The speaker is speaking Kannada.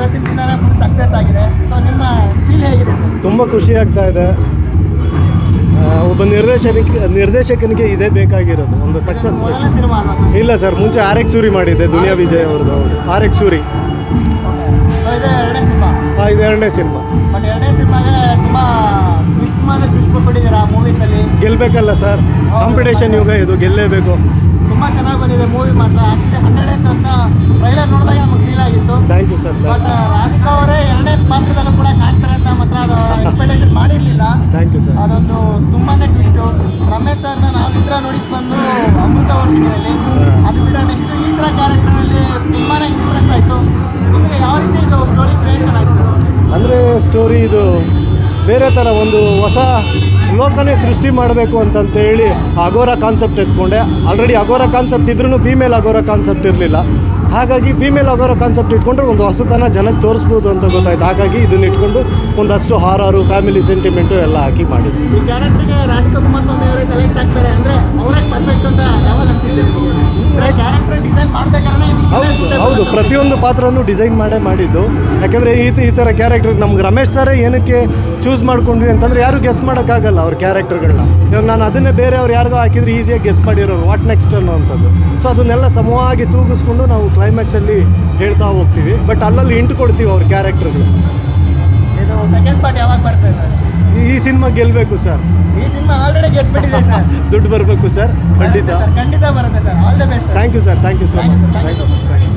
ಇವತ್ತಿನ ದಿನ ಫುಲ್ ಸಕ್ಸಸ್ ಆಗಿದೆ. ಸೊ ನಿಮ್ಮ ಫೀಲ್ ಹೇಗಿದೆ? ಸರ್ ತುಂಬ ಖುಷಿ ಆಗ್ತಾ ಇದೆ. ಒಬ್ಬ ನಿರ್ದೇಶನಿಗೆ ನಿರ್ದೇಶಕನಿಗೆ ಇದೇ ಬೇಕಾಗಿರೋದು ಒಂದು ಸಕ್ಸಸ್ ಮೊದಲ ಸಿನಿಮಾ ಅಲ್ವಾ ಸರ್? ಇಲ್ಲ ಸರ್ ಮುಂಚೆ ಆರ್ ಎಕ್ಸ್ ಸೂರಿ ಮಾಡಿದ್ದೆ ದುನಿಯಾ ವಿಜಯ್ ಅವ್ರದ್ದು. ಆರ್ ಎಕ್ಸ್ ಸೂರಿ ಸೊ ಇದು ಎರಡನೇ ಸಿನಿಮಾ ಆ, ಇದು ಎರಡನೇ ಸಿನಿಮಾ ಬಟ್ ಎರಡನೇ ಸಿನಿಮಾಗೆ ತುಂಬ ಟ್ವಿಸ್ಟ್ ಮಾಡಿದ್ರೆ ಟ್ವಿಸ್ಟ್ ಕೊಟ್ಟಿದ್ದೀರಾ ಮೂವೀಸಲ್ಲಿ ಗೆಲ್ಬೇಕಲ್ಲ ಸರ್? ಕಾಂಪಿಟೇಷನ್ ಯುಗ ಇದು ಗೆಲ್ಲೇಬೇಕು. ತುಂಬ ಚೆನ್ನಾಗಿ ಬಂದಿದೆ ಮೂವಿ ಮಾತ್ರ. ಆ್ಯಕ್ಚುಲಿ ಹಂಡ್ರೆಡ್ ಡೇಸ್ ಅಂತ ಟ್ರೈಲರ್ ನೋಡಿದಾಗ ನಮಗೆ ಫೀಲ್ ಆಗಿತ್ತು thank you sir but Radhika ಅವರೇ ಎರಡನೇ ಪಾತ್ರದಲ್ಲೂ ಕೂಡ ಕಾಣ್ತಾರೆ ಅಂತ ಮಾತ್ರ ಅದು ಎಕ್ಸ್ಪೆಕ್ಟೇಷನ್ ಮಾಡಿರಲಿಲ್ಲ. ಥ್ಯಾಂಕ್ ಯು ಸರ್ ಅದೊಂದು ತುಂಬಾನೇ ಟ್ವಿಸ್ಟು ರಮೇಶ್ ಸರ್ನ ನಾವಿದ್ರ ನೋಡಿದ್ ಬಂದು ಅಮೃತ ವರ್ಷಗಳಲ್ಲಿ ಅದು ಬಿಟ್ಟರೆ ನೆಕ್ಸ್ಟ್ ಈ ಥರ ಕ್ಯಾರೆಕ್ಟರಲ್ಲಿ ತುಂಬಾನೇ ಇಂಪ್ರೆಸ್ ಆಯಿತು. ನಿಮಗೆ ಯಾವ ರೀತಿ ಇದು ಸ್ಟೋರಿ ಕ್ರಿಯೇಷನ್ ಆಯ್ತು? ಅಂದರೆ ಸ್ಟೋರಿ ಇದು ಬೇರೆ ಥರ ಒಂದು ಹೊಸ ಲೋಕನೇ ಸೃಷ್ಟಿ ಮಾಡಬೇಕು ಅಂತಂತೇಳಿ ಅಗೋರ ಕಾನ್ಸೆಪ್ಟ್ ಎತ್ಕೊಂಡೆ. ಆಲ್ರೆಡಿ ಅಗೋರ ಕಾನ್ಸೆಪ್ಟ್ ಇದ್ರೂ ಫೀಮೇಲ್ ಅಗೋರ ಕಾನ್ಸೆಪ್ಟ್ ಇರಲಿಲ್ಲ. ಹಾಗಾಗಿ ಫೀಮೇಲ್ ಅದರ ಕಾನ್ಸೆಪ್ಟ್ ಇಟ್ಕೊಂಡ್ರೆ ಒಂದು ಹೊಸತನ ಜನಕ್ಕೆ ತೋರಿಸ್ಬೋದು ಅಂತ ಗೊತ್ತಾಯ್ತು. ಹಾಗಾಗಿ ಇದನ್ನ ಇಟ್ಕೊಂಡು ಒಂದಷ್ಟು ಹಾರಾರು ಫ್ಯಾಮಿಲಿ ಸೆಂಟಿಮೆಂಟು ಎಲ್ಲ ಹಾಕಿ ಮಾಡಿದ್ವಿ ಪ್ರತಿಯೊಂದು ಪಾತ್ರವನ್ನು ಡಿಸೈನ್ ಮಾಡೇ ಮಾಡಿದ್ದು. ಯಾಕೆಂದರೆ ಈ ಈ ಥರ ಕ್ಯಾರೆಕ್ಟರ್ ನಮ್ಗೆ ರಮೇಶ್ ಸರೇ ಏನಕ್ಕೆ ಚೂಸ್ ಮಾಡ್ಕೊಂಡ್ವಿ ಅಂತಂದರೆ ಯಾರು ಗೆಸ್ ಮಾಡೋಕ್ಕಾಗಲ್ಲ ಅವ್ರ ಕ್ಯಾರೆಕ್ಟರ್ಗಳನ್ನ ಇವಾಗ ನಾನು ಅದನ್ನೇ ಬೇರೆ ಅವ್ರು ಯಾರಿಗೋ ಹಾಕಿದ್ರೆ ಈಸಿಯಾಗಿ ಗೆಸ್ ಮಾಡಿರೋರು. What next ಅನ್ನೋವಂಥದ್ದು. ಸೊ ಅದನ್ನೆಲ್ಲ ಸಮವಾಗಿ ತೂಗಿಸ್ಕೊಂಡು ನಾವು ಕ್ಲೈಮ್ಯಾಕ್ಸಲ್ಲಿ ಹೇಳ್ತಾ ಹೋಗ್ತೀವಿ. ಬಟ್ ಅಲ್ಲಲ್ಲಿ ಇಂಟು ಕೊಡ್ತೀವಿ ಅವ್ರ ಕ್ಯಾರೆಕ್ಟರ್ಗಳು ಇದು ಸೆಕೆಂಡ್ ಪಾರ್ಟ್ ಯಾವಾಗ ಬರ್ತದೆ ಸರ್ ಈ ಸಿನಿಮಾ ಗೆಲ್ಲಬೇಕು ಸರ್ ಈ ಸಿನಿಮಾ ಆಲ್ರೆಡಿ ಗೆದ್ಬಿಟ್ಟಿದೆ ಸರ್ ದುಡ್ಡು ಬರಬೇಕು ಸರ್ ಖಂಡಿತ ಖಂಡಿತ. ಬರುತ್ತೆ sir all the best thank you sir thank you so much thank you